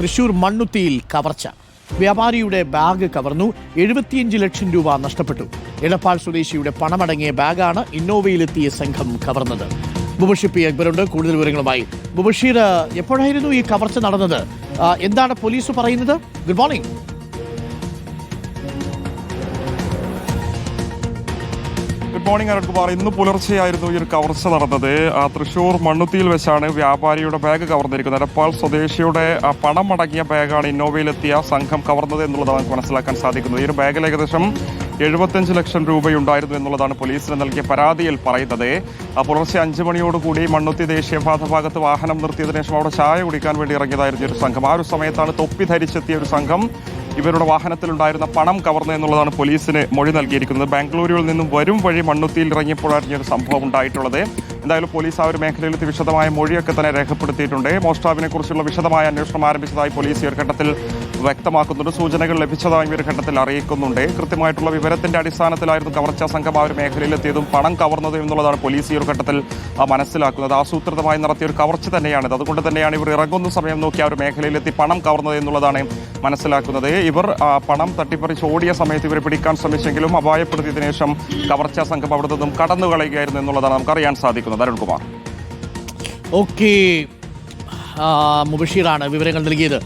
തൃശൂർ മണ്ണുത്തിയിൽ കവർച്ച. വ്യാപാരിയുടെ ബാഗ് കവർന്നു. എഴുപത്തിയഞ്ച് ലക്ഷം രൂപ നഷ്ടപ്പെട്ടു. എടപ്പാൾ സ്വദേശിയുടെ പണമടങ്ങിയ ബാഗാണ് ഇന്നോവയിലെത്തിയ സംഘം കവർന്നത്. ബുബഷി പി അക്ബറുണ്ട്. കൂടുതൽ വിവരങ്ങളുമായി മുബഷീർ എപ്പോഴായിരുന്നു ഈ കവർച്ച നടന്നത്? എന്താണ് പോലീസ് പറയുന്നത്? Good morning. Good morning Arunkumar ഇന്ന് പുലർച്ചെയായിരുന്നു ഈ ഒരു കവർച്ച നടന്നത്. തൃശൂർ മണ്ണുത്തിയിൽ വെച്ചാണ് വ്യാപാരിയുടെ ബാഗ് കവർന്നിരിക്കുന്നത്. എടപ്പാൾ സ്വദേശിയുടെ പണം അടങ്ങിയ ബാഗാണ് ഇന്നോവയിലെത്തിയ സംഘം കവർന്നത് എന്നുള്ളതാണ് നമുക്ക് മനസ്സിലാക്കാൻ സാധിക്കുന്നത്. ഈ ഒരു ബാഗിൽ ഏകദേശം എഴുപത്തഞ്ച് ലക്ഷം രൂപയുണ്ടായിരുന്നു എന്നുള്ളതാണ് പോലീസിന് നൽകിയ പരാതിയിൽ പറയുന്നത്. പുലർച്ചെ അഞ്ച് മണിയോടുകൂടി മണ്ണുത്തി ദേശീയപാത ഭാഗത്ത് വാഹനം നിർത്തിയതിനു ശേഷം അവിടെ ചായ കുടിക്കാൻ വേണ്ടി ഇറങ്ങിയതായിരുന്നു ഒരു സംഘം. ആ ഒരു സമയത്താണ് തൊപ്പി ധരിച്ചെത്തിയ ഒരു സംഘം ഇവരുടെ വാഹനത്തിലുണ്ടായിരുന്ന പണം കവർന്നു എന്നുള്ളതാണ് പോലീസിന് മൊഴി നൽകിയിരിക്കുന്നത്. ബാംഗ്ലൂരിൽ നിന്നും വരും വഴി മണ്ണുത്തിയിൽ ഇറങ്ങിയപ്പോഴാണ് ഒരു സംഭവം ഉണ്ടായിട്ടുള്ളത്. എന്തായാലും പോലീസ് ആ ഒരു മേഖലയിലെത്തി വിശദമായ മൊഴിയൊക്കെ തന്നെ രേഖപ്പെടുത്തിയിട്ടുണ്ട്. മോഷ്ടാവിനെ കുറിച്ചുള്ള വിശദമായ അന്വേഷണം ആരംഭിച്ചതായി പോലീസ് ഈ ഒരു ഘട്ടത്തിൽ വ്യക്തമാക്കുന്നുണ്ട്. സൂചനകൾ ലഭിച്ചതായി ഈ ഒരു ഘട്ടത്തിൽ അറിയിക്കുന്നുണ്ട്. കൃത്യമായിട്ടുള്ള വിവരത്തിന്റെ അടിസ്ഥാനത്തിലായിരുന്നു കവർച്ചാ സംഘം ആ ഒരു മേഖലയിലെത്തിയതും പണം കവർന്നതും എന്നുള്ളതാണ് പോലീസ് ഈ ഒരു ഘട്ടത്തിൽ മനസ്സിലാക്കുന്നത്. ആസൂത്രിതമായി നടത്തിയ ഒരു കവർച്ച തന്നെയാണിത്. അതുകൊണ്ട് തന്നെയാണ് ഇവർ ഇറങ്ങുന്ന സമയം നോക്കി ആ ഒരു മേഖലയിലെത്തി പണം കവർന്നത് എന്നുള്ളതാണ് മനസ്സിലാക്കുന്നത്. ഇവർ പണം തട്ടിപ്പറിച്ച് ഓടിയ സമയത്ത് ഇവരെ പിടിക്കാൻ ശ്രമിച്ചെങ്കിലും അപായപ്പെടുത്തിയതിനു ശേഷം കവർച്ചാ സംഘം അവിടെ നിന്നും കടന്നു കളയുകയായിരുന്നു എന്നുള്ളതാണ് നമുക്ക് അറിയാൻ സാധിക്കുന്നത്. അരുൺകുമാർ. ഓക്കെ. മുബഷീറാണ് വിവരങ്ങൾ നൽകിയത്.